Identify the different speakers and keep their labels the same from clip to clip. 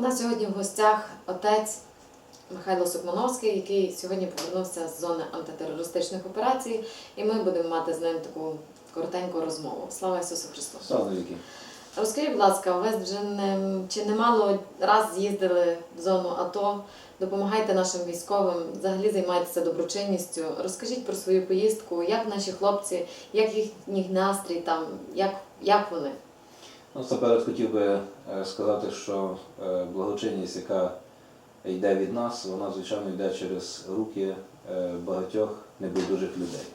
Speaker 1: У нас сьогодні в гостях отець Михайло Сукмановський, який сьогодні повернувся з зони антитерористичних операцій, і ми будемо мати з ним таку коротеньку розмову. Слава Ісусу Христу!
Speaker 2: Слава віки.
Speaker 1: Розкажіть, будь ласка, ви вже не чи немало раз з'їздили в зону АТО, допомагайте нашим військовим, взагалі займаєтеся доброчинністю. Розкажіть про свою поїздку, як наші хлопці, як їхній настрій там, як, як вони?
Speaker 2: Ну, Насамперед хотів би е, сказати, що е, благочинність, яка йде від нас, вона, звичайно, йде через руки е, багатьох небайдужих людей.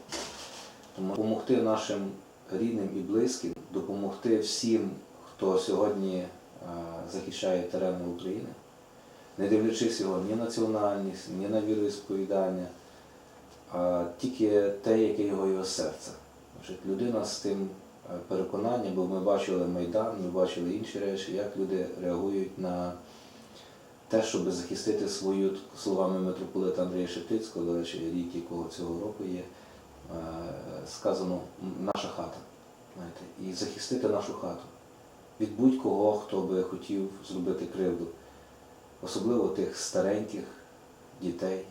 Speaker 2: Тому допомогти нашим рідним і близьким, допомогти всім, хто сьогодні захищає терени України, не дивлячись його ні національність, ні на віросповідання, а тільки те, яке його його серце. Людина з тим е, переконанням, бо ми бачили Майдан, ми бачили інші речі, як люди реагують на те, щоб захистити свою, словами митрополита Андрія Шептицького, до речі, рік якого цього року є, е, сказано наша хата. Знаєте, і захистити нашу хату від будь-кого, хто би хотів зробити кривду, особливо тих стареньких дітей,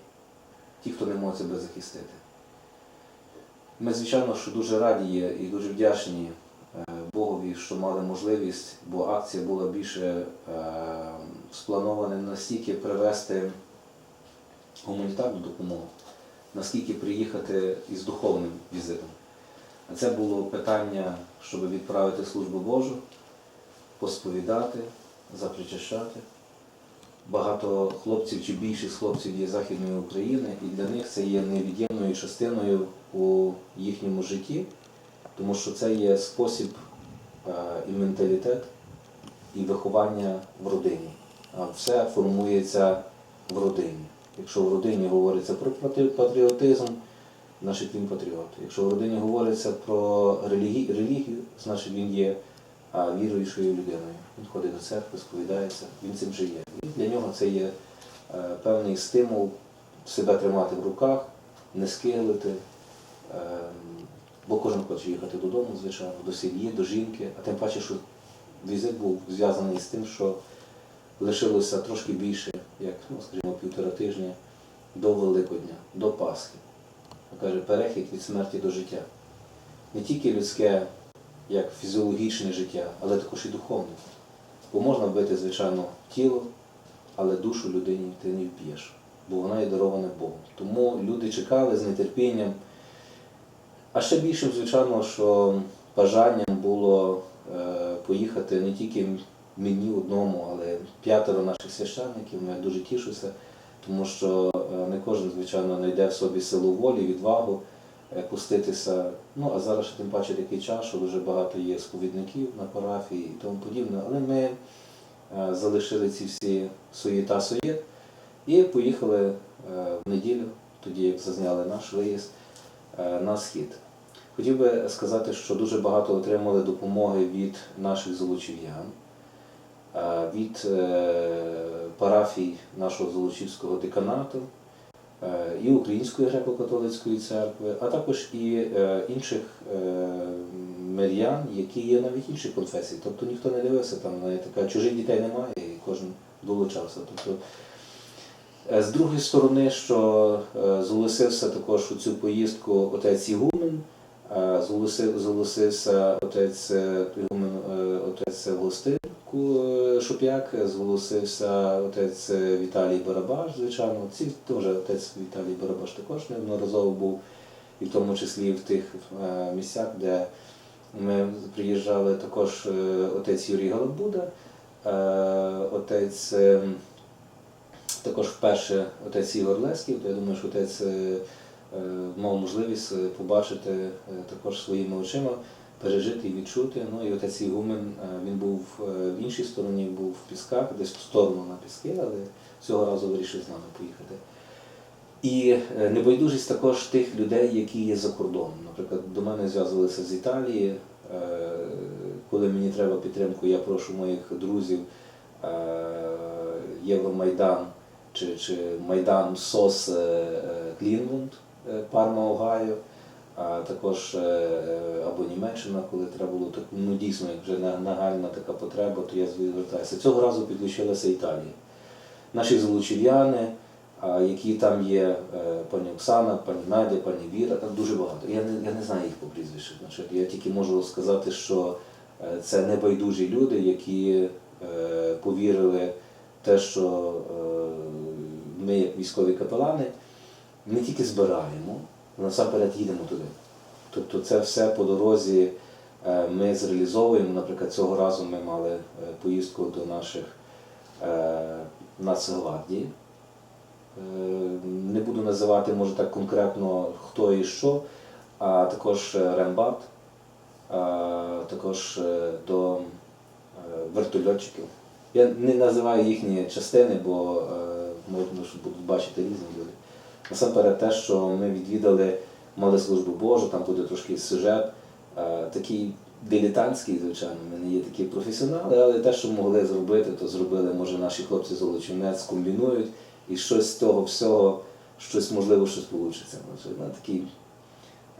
Speaker 2: ті, хто не може себе захистити. Ми, звичайно, що дуже раді є і дуже вдячні е, Богові, що мали можливість, бо акція була більше е, спланована настільки привезти гуманітарну допомогу, наскільки приїхати із духовним візитом. А це було питання, щоб відправити службу Божу, посповідати, запричащати. Багато хлопців чи більшість хлопців є Західної України, і для них це є невід'ємною частиною у їхньому житті, тому що це є спосіб е, і менталітет, і виховання в родині. Все формується в родині. Якщо в родині говориться про патріотизм, значить він патріот. Якщо в родині говориться про релігію, значить він є віруючою людиною. Він ходить до церкви, сповідається, він цим живе. І для нього це є е, певний стимул себе тримати в руках, не скиглити. Е, бо кожен хоче їхати додому, звичайно, до сім'ї, до жінки, а тим паче, що візит був зв'язаний з тим, що лишилося трошки більше, як, ну, скажімо, півтора тижня до Великодня, до Пасхи. Каже, перехід від смерті до життя. Не тільки людське, як фізіологічне життя, але також і духовне. Бо можна вбити, звичайно, тіло, але душу людині ти не вб'єш, бо вона є дарована Богом. Тому люди чекали з нетерпінням. А ще більшим, звичайно, що бажанням було е, поїхати не тільки мені одному, але п'ятеро наших священників. Я дуже тішуся, тому що е, не кожен, звичайно, знайде в собі силу волі, відвагу пуститися. Ну, а зараз тим паче такий час, що дуже багато є сповідників на парафії і тому подібне. Але ми е, залишили ці всі суєта суєт і поїхали е, в неділю, тоді як зазняли наш виїзд е, на схід. Хотів би сказати, що дуже багато отримали допомоги від наших золочів'ян, е, від е, парафій нашого Золочівського деканату, е, і Української греко-католицької церкви, а також і е, інших е, мирян, які є навіть інших конфесій. Тобто ніхто не дивився там, така, чужих дітей немає, і кожен долучався. Тобто, Е, З другої сторони, що е, зголосився також у цю поїздку отець Ігумен, е, зголосився отець е, Ігумен, е, отець е, Шуп'як, зголосився отець е, Віталій Барабаш, звичайно. Ці теж отець Віталій Барабаш також неодноразово був, і в тому числі в тих е, місцях, де ми приїжджали також е, отець Юрій Галабуда, е, отець. також вперше отець Ігор Лесків, то я думаю, що отець е, е, мав можливість е, побачити е, також своїми очима, пережити і відчути. Ну і отець Ігумен, е, він був е, в іншій стороні, був в Пісках, десь в сторону на Піски, але цього разу вирішив з нами поїхати. І е, небайдужість також тих людей, які є за кордоном. Наприклад, до мене зв'язувалися з Італії. Коли мені треба підтримку, я прошу моїх друзів Євромайдан чи, чи Майдан СОС Клінвунд, Парма, Огайо. А також е, е, або Німеччина, коли треба було так, ну дійсно, як вже нагальна така потреба, то я звертаюся. Цього разу підключилася Італія. Наші залучів'яни, які там є е, пані Оксана, пані Надя, пані Віра, там дуже багато. Я не, я не знаю їх по прізвищу. Значить, я тільки можу сказати, що це небайдужі люди, які повірили те, що ми, як військові капелани, не тільки збираємо, насамперед їдемо туди. Тобто це все по дорозі е, ми зреалізовуємо. Наприклад, цього разу ми мали е, поїздку до наших е, Нацгвардії. Не буду називати, може так конкретно хто і що, а також Рембат, а також до вертольотчиків. Я не називаю їхні частини, бо можна що будуть бачити різні люди. Насамперед те, що ми відвідали, мали службу Божу, там буде трошки сюжет, е, такий дилетантський, звичайно, ми не є такі професіонали, але те, що могли зробити, то зробили, може, наші хлопці золочинець комбінують і щось з того всього, щось можливо, щось вийде. На такий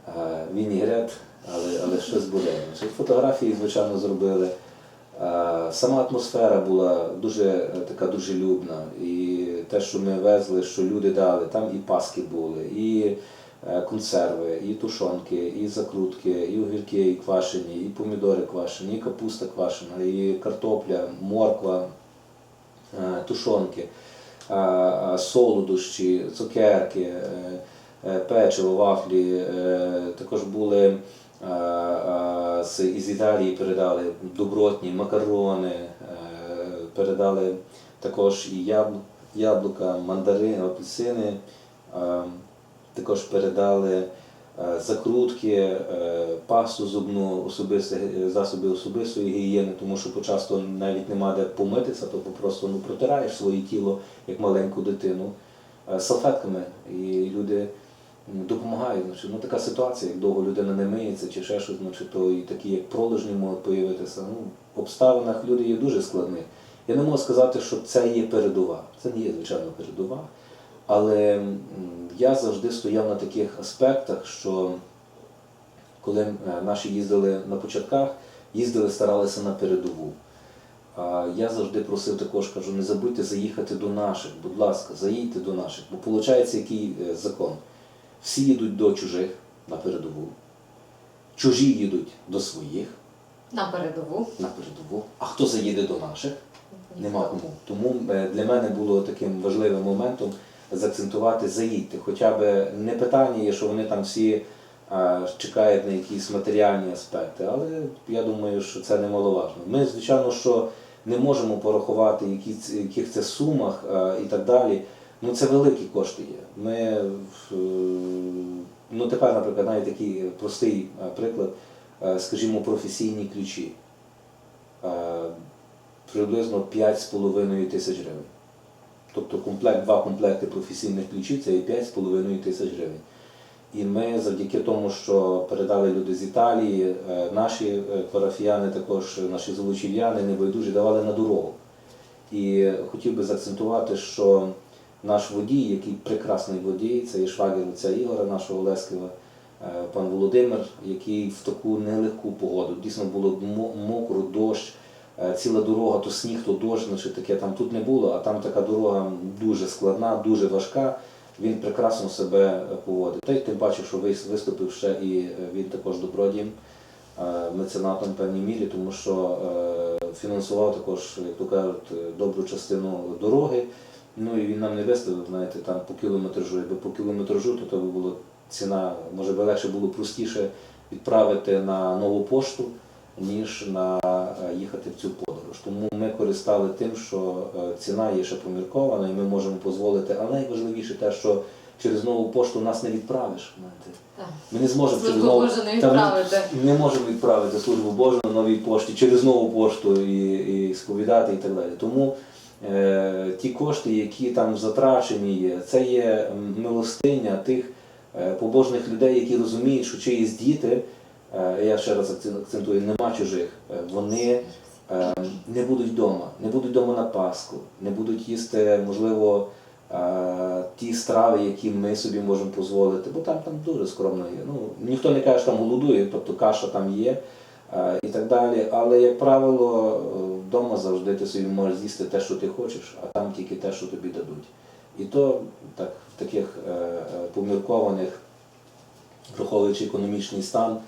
Speaker 2: е, вінігрет, але, але щось буде. Фотографії, звичайно, зробили. Е, Сама атмосфера була дуже така дружелюбна. І те, що ми везли, що люди дали, там і паски були, і е, консерви, і тушонки, і закрутки, і огірки і квашені, і помідори квашені, і капуста квашена, і картопля, морква, е, тушонки, солодощі, цукерки, е, печиво, вафлі. Також були із Італії передали добротні макарони, передали також і ябл- яблука, мандарини, апельсини. Також передали е, закрутки, е, пасту зубну, особисті, засоби особистої гігієни, тому що почасто навіть нема де помитися, то просто ну, протираєш своє тіло як маленьку дитину е, салфетками. І люди допомагають. Значить, ну, така ситуація, як довго людина не миється чи ще щось, значить, то і такі як пролежні можуть появитися. Ну, в обставинах люди є дуже складні. Я не можу сказати, що це є передова. Це не є, звичайно, передова. Але я завжди стояв на таких аспектах, що коли е, наші їздили на початках, їздили, старалися на передову. Я завжди просив також, кажу, не забудьте заїхати до наших, будь ласка, заїдьте до наших. Бо виходить, який е, закон? Всі їдуть до чужих на передову, чужі їдуть до своїх
Speaker 1: На передову.
Speaker 2: на передову, а хто заїде до наших? Нема кому. Тому е, для мене було таким важливим моментом заакцентувати, заїдьте. Хоча б не питання є, що вони там всі е, чекають на якісь матеріальні аспекти, але я думаю, що це немаловажно. Ми, звичайно, що не можемо порахувати, які, яких це сумах е, і так далі. Ну це великі кошти є. Ми ну тепер, наприклад, навіть такий простий приклад, скажімо, професійні ключі. Приблизно 5,5 тисяч гривень. Тобто комплект, два комплекти професійних ключів це є 5,5 тисяч гривень. І ми завдяки тому, що передали люди з Італії, е, наші е, парафіяни, також наші золочів'яни небайдужі давали на дорогу. І хотів би заакцентувати, що наш водій, який прекрасний водій, це є швагір отця Ігора, нашого Лескова, е, пан Володимир, який в таку нелегку погоду, дійсно було мо- мокро, дощ, ціла дорога, то сніг, то дощ, значить таке там тут не було, а там така дорога дуже складна, дуже важка. Він прекрасно себе е, поводив. Та й тим паче, що вис- виступив ще і е, він також добродієм, е, меценатом в певній мірі, тому що е, фінансував також, як то кажуть, е, добру частину дороги. Ну і він нам не виставив, знаєте, там по кілометражу. Якби по кілометражу, то, то би було ціна, може би легше було простіше відправити на нову пошту, ніж на е, їхати в цю подорож. Тому ми користали тим, що е, ціна є ще поміркована, і ми можемо дозволити. А найважливіше те, що через нову пошту нас не відправиш. Ми не зможемо через нову
Speaker 1: Божу не
Speaker 2: Та ми
Speaker 1: відправити.
Speaker 2: не можемо відправити службу Божу на новій пошті через нову пошту і, і сповідати і так далі. Тому е, ті кошти, які там затрачені є, це є милостиня тих е, побожних людей, які розуміють, що чиїсь діти, я ще раз акцентую, нема чужих, е, вони е, не будуть вдома, не будуть вдома на Пасху, не будуть їсти, можливо, е, ті страви, які ми собі можемо дозволити, бо там, там дуже скромно є. Ну, ніхто не каже, що там голодує, тобто каша там є е, і так далі. Але, як правило, е, вдома завжди ти собі можеш з'їсти те, що ти хочеш, а там тільки те, що тобі дадуть. І то так, в таких е, е, поміркованих, враховуючи економічний стан е,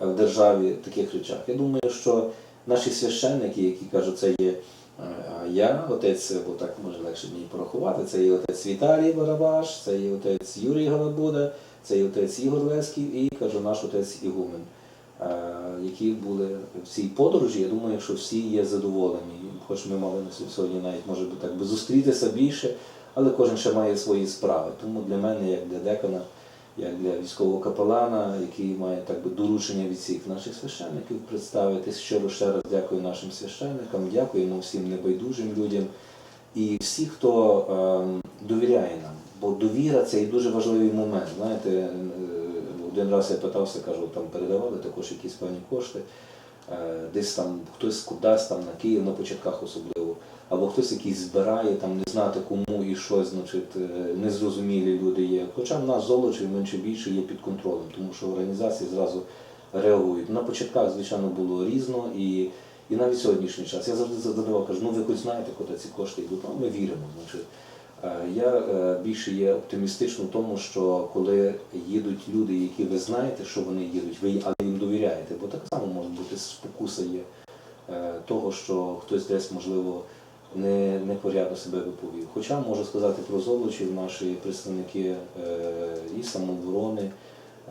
Speaker 2: в державі, таких речах. Я думаю, що наші священники, які кажуть, це є е, я, отець, бо так може легше мені порахувати, це є отець Віталій Барабаш, це є отець Юрій Галабуда, це є отець Ігор Лесків і кажу, наш отець Ігумен, е, які були в цій подорожі. Я думаю, що всі є задоволені. Хоч ми мали на сьогодні навіть може би так би зустрітися більше, але кожен ще має свої справи. Тому для мене, як для декана, як для військового капелана, який має так би доручення від всіх наших священників представитись. Щиро ще раз дякую нашим священникам, дякуємо всім небайдужим людям і всі, хто ем, довіряє нам. Бо довіра це і дуже важливий момент. Знаєте, е, один раз я питався, кажу, там передавали також якісь певні кошти. Е, Десь там хтось кудись там на Київ на початках особливо, або хтось якийсь збирає, там не знати кому і що, значить, е, незрозумілі люди є. Хоча в нас золочі менше більше є під контролем, тому що організації зразу реагують. На початках, звичайно, було різно і, і навіть сьогоднішній час. Я завжди задавав, кажу, ну ви хоч знаєте, куди ці кошти йдуть, ну, ми віримо. Значить. Е, Я е, більше є оптимістично в тому, що коли їдуть люди, які ви знаєте, що вони їдуть, ви але їм довіряєте, бо так само може бути спокуса є того, що хтось десь можливо не, непорядно себе виповів. Хоча можу сказати про золочів, наші представники е, і самооборони,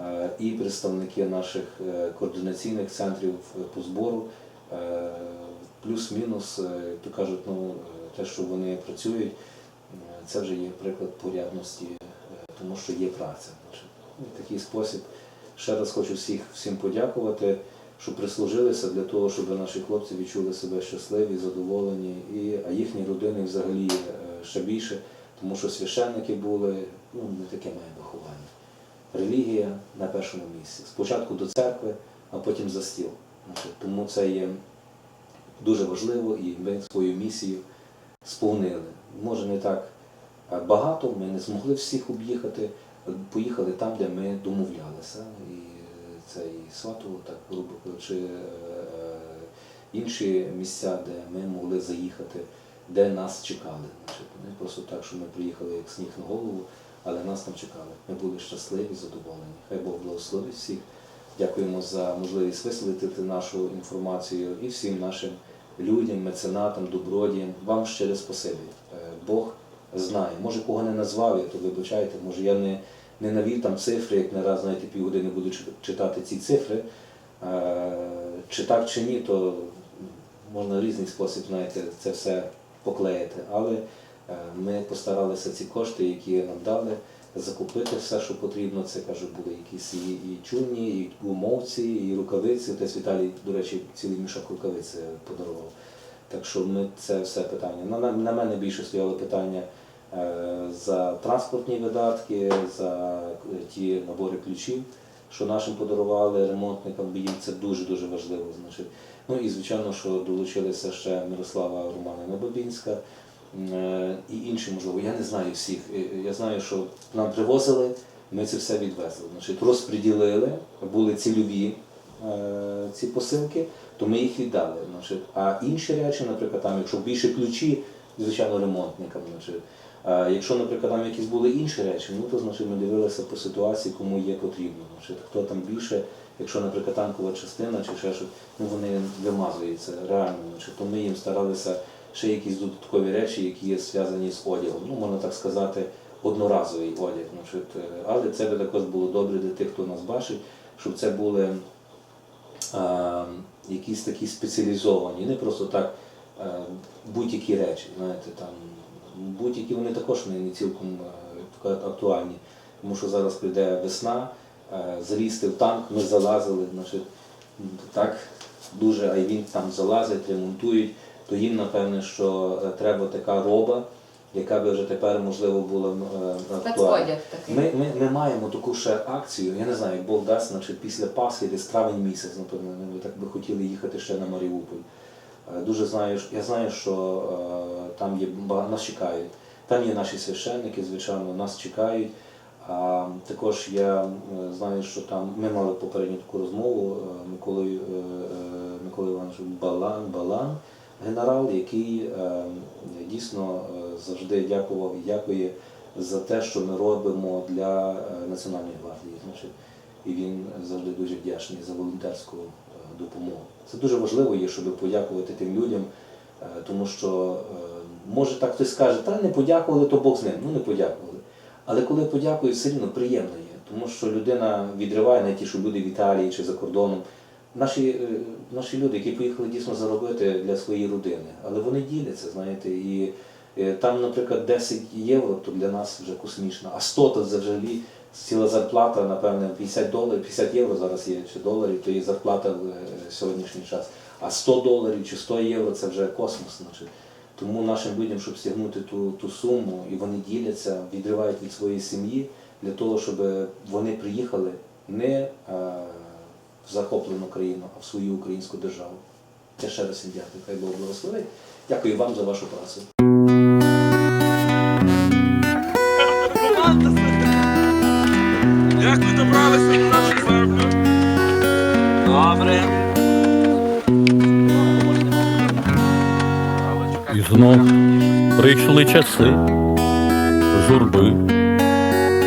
Speaker 2: е, і представники наших е, координаційних центрів по збору. Плюс-мінус, то кажуть, ну, те, що вони працюють, це вже є приклад порядності, тому що є праця. Ну, такий спосіб ще раз хочу всіх, всім подякувати, що прислужилися для того, щоб наші хлопці відчули себе щасливі, задоволені, і, а їхні родини взагалі е, ще більше, тому що священники були, ну, не таке має виховання. Релігія на першому місці. Спочатку до церкви, а потім за стіл. Тому це є дуже важливо і ми свою місію сповнили. Може не так е, багато, ми не змогли всіх об'їхати, поїхали там, де ми домовлялися. І це і Сватово, так грубо кажучи, е, е, інші місця, де ми могли заїхати, де нас чекали. Не просто так, що ми приїхали як сніг на голову, але нас там чекали. Ми були щасливі, задоволені. Хай Бог благословить всіх. Дякуємо за можливість висвітлити нашу інформацію і всім нашим людям, меценатам, добродіям. Вам щире спасибі. Е, Бог знає. Може, кого не назвав, я, то вибачайте, може я не, не навів там цифри, як не раз, знаєте, півгодини буду читати ці цифри. Е, Чи так, чи ні, то можна в різний спосіб, знаєте, це все поклеїти. Але е, ми постаралися ці кошти, які нам дали, закупити все, що потрібно. Це кажу, були якісь і, і чуні, і гумовці, і рукавиці. Отець Віталій, до речі, цілий мішок рукавиць е, подарував. Так що ми це все питання. На, на, мене більше стояло питання за транспортні видатки, за е, ті набори ключів, що нашим подарували ремонтникам, бо їм це дуже-дуже важливо. Значить. Ну і звичайно, що долучилися ще Мирослава Романина Бабінська е, і інші, можливо. Я не знаю всіх. Е, Я знаю, що нам привозили, ми це все відвезли. Значить, розподілили, були цільові е, ці посилки, то ми їх віддали. Значить. А інші речі, наприклад, там, якщо більше ключі, звичайно, ремонтникам. Значить. А якщо, наприклад, там якісь були інші речі, ну то значить ми дивилися по ситуації, кому є потрібно. Значить, хто там більше, якщо, наприклад, танкова частина чи ще щось, ну вони вимазуються реально. Значить, то ми їм старалися ще якісь додаткові речі, які є зв'язані з одягом. Ну, можна так сказати, одноразовий одяг. Значить, е, але це би також було добре для тих, хто нас бачить, щоб це були е, якісь такі спеціалізовані, не просто так е, будь-які речі, знаєте, там будь-які вони також не, цілком е, актуальні. Тому що зараз прийде весна, е, залізти в танк, ми залазили, значить, так дуже, а він там залазить, ремонтують, то їм напевне, що е, треба така роба, яка би вже тепер можливо була актуальна. Ми, ми, ми маємо таку ще акцію, я не знаю, як Бог дасть, значить, після Пасхи, десь травень місяць, напевно, ми так би хотіли їхати ще на Маріуполь. Е, Дуже знаю, я знаю, що е, там є нас чекають Там є наші священники, звичайно, нас чекають. А також я е, знаю, що там ми мали попередню таку розмову Миколою Миколою Івановичем Балан, Балан, генерал, який дійсно завжди дякував і дякує за те, що ми робимо для Національної гвардії. І він завжди дуже вдячний за волонтерську допомогу. Це дуже важливо є, щоб подякувати тим людям, е, тому що е, може так хтось скаже, та не подякували, то Бог з ним. Ну не подякували. Але коли подякують, все рівно приємно є, тому що людина відриває на ті, що люди в Італії чи за кордоном. Наші, е, наші люди, які поїхали дійсно заробити для своєї родини, але вони діляться, знаєте, і там, наприклад, 10 євро, то для нас вже космічно, а 100 то взагалі ціла зарплата, напевне, 50 доларів, 50 євро зараз є чи доларів, то є зарплата в е, сьогоднішній час. А 100 доларів чи 100 євро це вже космос. Значить. Тому нашим людям, щоб стягнути ту, ту суму, і вони діляться, відривають від своєї сім'ї для того, щоб вони приїхали не е, в захоплену країну, а в свою українську державу. Я ще раз їм дякую. Хай Бог благословить. Дякую вам за вашу працю.
Speaker 3: Знов прийшли часи журби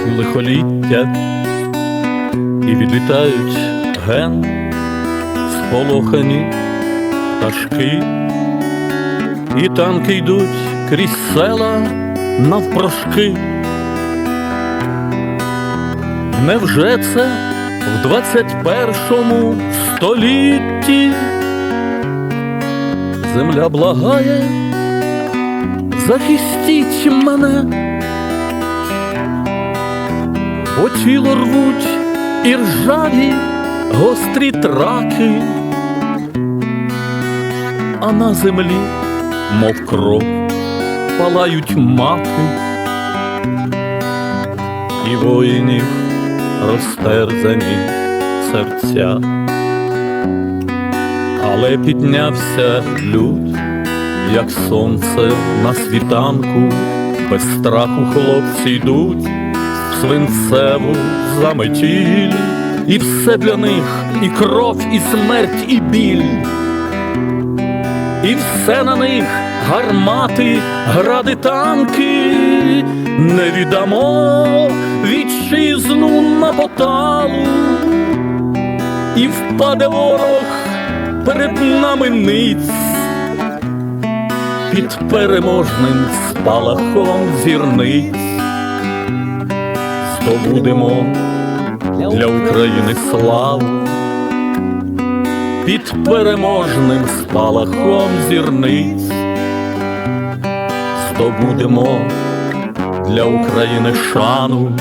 Speaker 3: і лихоліття, і відлітають ген сполохані пташки, і танки йдуть крізь села навпрошки. Невже це в двадцять першому столітті земля благає? Захистіть мене, бо тіло рвуть і ржаві гострі траки, а на землі, мов кров, палають маки, і воїнів розтерзані серця, але піднявся люд як сонце на світанку, без страху хлопці йдуть в свинцеву заметіль, і все для них і кров, і смерть, і біль, і все на них гармати, гради, танки, не віддамо вітчизну на поталу, і впаде ворог перед нами ниць під переможним спалахом зірниць здобудемо для України славу, під переможним спалахом зірниць здобудемо для України шану.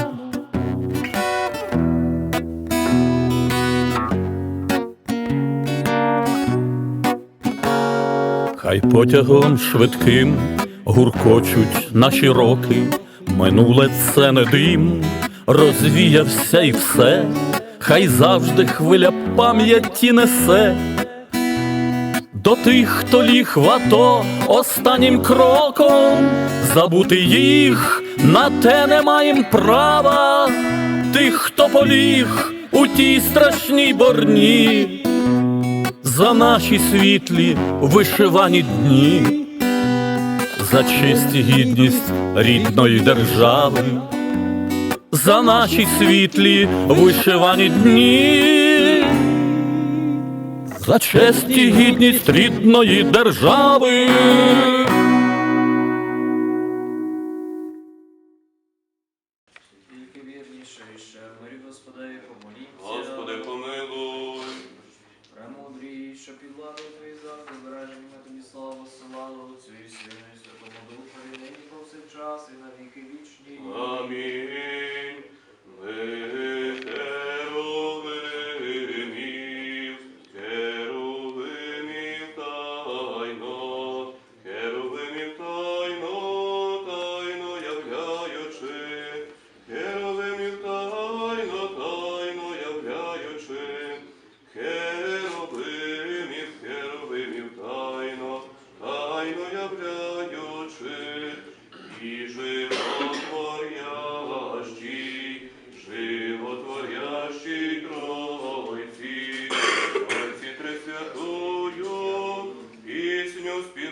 Speaker 3: Хай потягом швидким гуркочуть наші роки, минуле це не дим, розвіявся і все, хай завжди хвиля пам'яті несе. До тих, хто ліг в АТО останнім кроком, забути їх на те не маєм права, тих, хто поліг у тій страшній борні за наші світлі вишивані дні, за честь і гідність рідної держави, за наші світлі вишивані дні, за честь і гідність рідної держави.
Speaker 4: Господи,
Speaker 5: помилуй.
Speaker 4: Премудрій, що під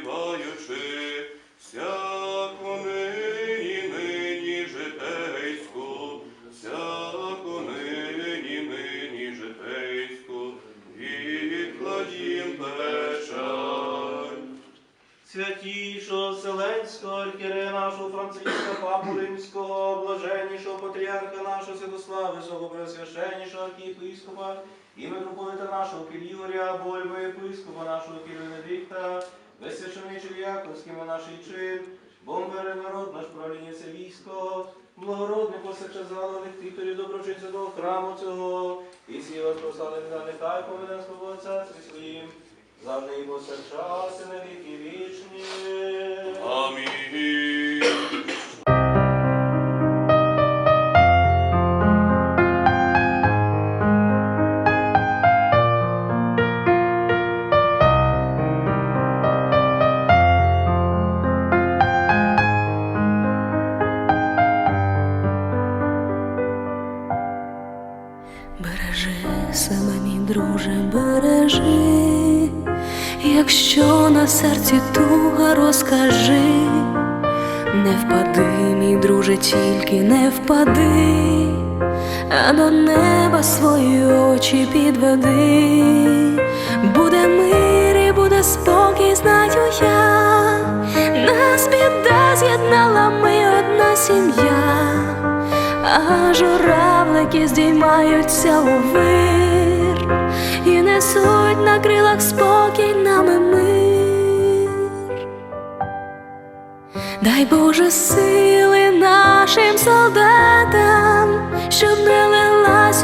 Speaker 6: маючи всяку нині, нині житейську, всяку нині, нині житейську, відкладім печаль.
Speaker 4: Святішого Вселенського архієрея нашого Франциска Папу Римського, блаженнішого патріарха нашого Святослава, Високого Преосвященнішого архієпископа, і митрополита нашого Кирігоря, єпископа нашого Кирвенедикта, священичий Яковський монаший чин, бомбери народ наш правління військо, благородний посечезалених титулів доброчинця до храму цього, і всі вас прослали на нехай поведе свого царстві своїм, завжди і повсякчас, на віки вічні.
Speaker 6: Амінь.
Speaker 7: Підведи, буде мир і буде спокій, знаю я, нас біда з'єднала ми одна сім'я. А журавлики здіймаються у вир і несуть на крилах спокій нами мир. Дай Боже сили нашим солдатам, щоб не лилась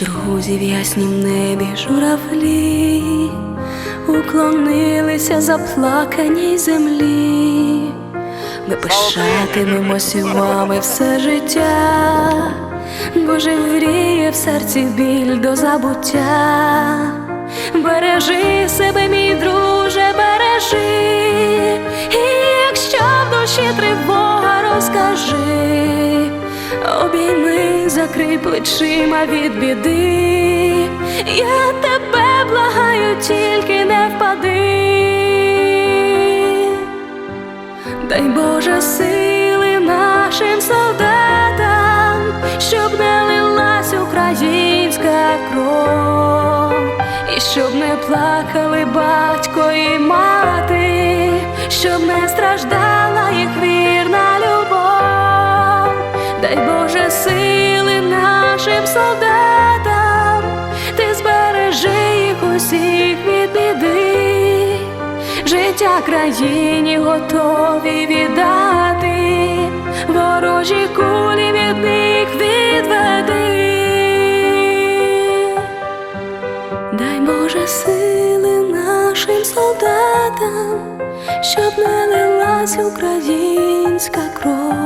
Speaker 7: Друзі в яснім небі журавлі уклонилися заплаканій землі. Ми пишатимемося вами все життя, бо живріє в серці біль до забуття. Бережи себе, мій друже, бережи, і якщо в душі тривога, розкажи, обійми, закрий плечима від біди, я тебе благаю, тільки не впади. Дай Боже сили нашим солдатам, щоб не лилась українська кров, і щоб не плакали батько і мати, щоб не страждала солдатам, ти збережи їх усіх від біди. Життя країні готові віддати, ворожі кулі від них відведи. Дай Боже сили нашим солдатам, щоб не лилась українська кров,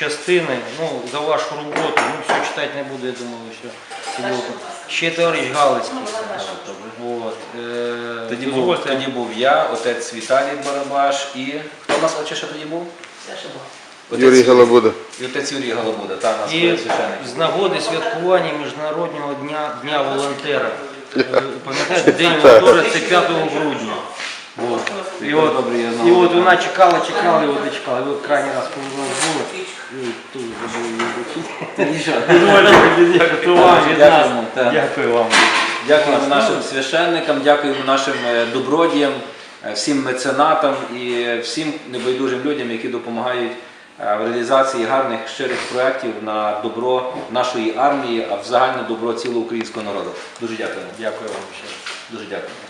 Speaker 8: частини, ну, за вашу роботу, ну, все читати не буду, я думаю, що було. Ще товариш Галицький. От, е,
Speaker 2: Тоді був,
Speaker 8: дозвольте.
Speaker 2: тоді був я, отець Віталій Барабаш і хто у нас отче ще тоді був? Отець
Speaker 9: Юрій Галабуда.
Speaker 2: І отець Юрій Галабуда, так, наш
Speaker 8: І
Speaker 2: священник.
Speaker 8: з нагоди святкування Міжнародного дня, дня волонтера. Ви Пам'ятаєте, День волонтера це 5 грудня. От. І от, і от вона чекала, чекала, і от дочекала. І от крайній раз повезла в було. І тут її Дякую вам від нас. Дякую вам.
Speaker 2: Дякуємо нашим священникам, дякуємо нашим е, добродіям, е, всім меценатам і всім небайдужим людям, які допомагають е, в реалізації гарних щирих проєктів на добро нашої армії, а в загальне добро цілого українського народу. Дуже дякуємо.
Speaker 8: Дякую вам ще.
Speaker 2: Дуже дякую.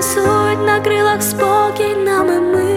Speaker 7: несуть на крилах спокій нами ми.